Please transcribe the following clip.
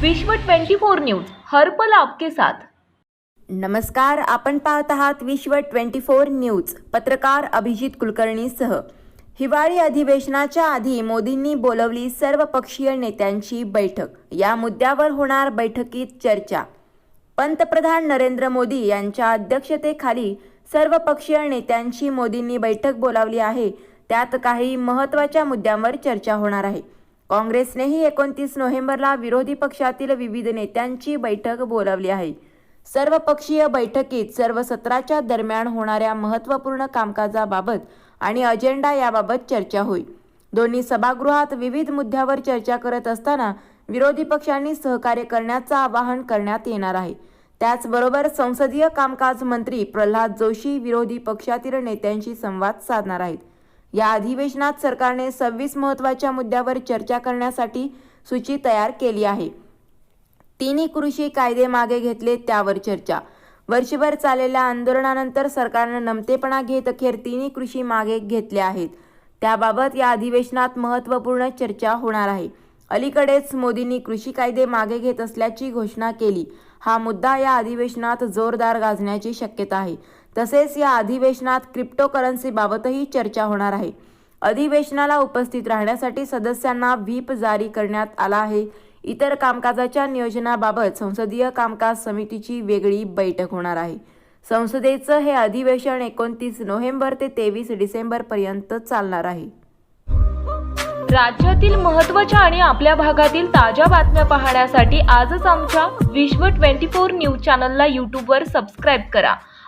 विश्व 24 न्यूज हरपल आपके साथ. नमस्कार आपण पाहत आहात विश्व 24 न्यूज पत्रकार अभिजित कुलकर्णीसह. हिवाळी अधिवेशनाच्या आधी मोदींनी बोलवली सर्वपक्षीय नेत्यांची बैठक. या मुद्द्यावर होणार बैठकीत चर्चा. पंतप्रधान नरेंद्र मोदी यांच्या अध्यक्षतेखाली सर्वपक्षीय नेत्यांची मोदींनी बैठक बोलावली आहे. त्यात काही महत्त्वाच्या मुद्द्यांवर चर्चा होणार आहे. काँग्रेसनेही एकोणतीस नोव्हेंबरला विरोधी पक्षातील विविध नेत्यांची बैठक बोलावली आहे. सर्व पक्षीय बैठकीत सर्व सत्राच्या दरम्यान होणाऱ्या महत्त्वपूर्ण कामकाजाबाबत आणि अजेंडा याबाबत चर्चा होईल. दोन्ही सभागृहात विविध मुद्द्यावर चर्चा करत असताना विरोधी पक्षांनी सहकार्य करण्याचं आवाहन करण्यात येणार आहे. त्याचबरोबर संसदीय कामकाज मंत्री प्रल्हाद जोशी विरोधी पक्षातील नेत्यांशी संवाद साधणार आहेत. या अधिवेशनात सरकारने सव्वीस महत्त्वाच्या मुद्द्यावर चर्चा करण्यासाठी सूची तयार केली आहे. तिन्ही कृषी कायदे मागे घेतले त्यावर चर्चा. वर्षभर चाललेल्या आंदोलनानंतर सरकारनं नमतेपणा घेत अखेर तिन्ही कृषी मागे घेतले आहेत. त्याबाबत या अधिवेशनात महत्त्वपूर्ण चर्चा होणार आहे. अलीकडेच मोदींनी कृषी कायदे मागे घेत असल्याची घोषणा केली. हा मुद्दा या अधिवेशनात जोरदार गाजण्याची शक्यता आहे. तसेच या अधिवेशनात क्रिप्टोकरन्सीबाबतही चर्चा होणार आहे. अधिवेशनाला उपस्थित राहण्यासाठी सदस्यांना व्हीप जारी करण्यात आला आहे. इतर कामकाजाच्या नियोजनाबाबत संसदीय कामकाज समितीची वेगळी बैठक होणार आहे. संसदेचं हे अधिवेशन एकोणतीस नोव्हेंबर ते तेवीस डिसेंबर पर्यंत चालणार आहे. राज्यातील महत्त्वाच्या आणि आपल्या भागातील ताज्या बातम्या पाहण्यासाठी आजच आमच्या विश्व 24 न्यूज चॅनलला यूट्यूबवर सबस्क्राईब करा.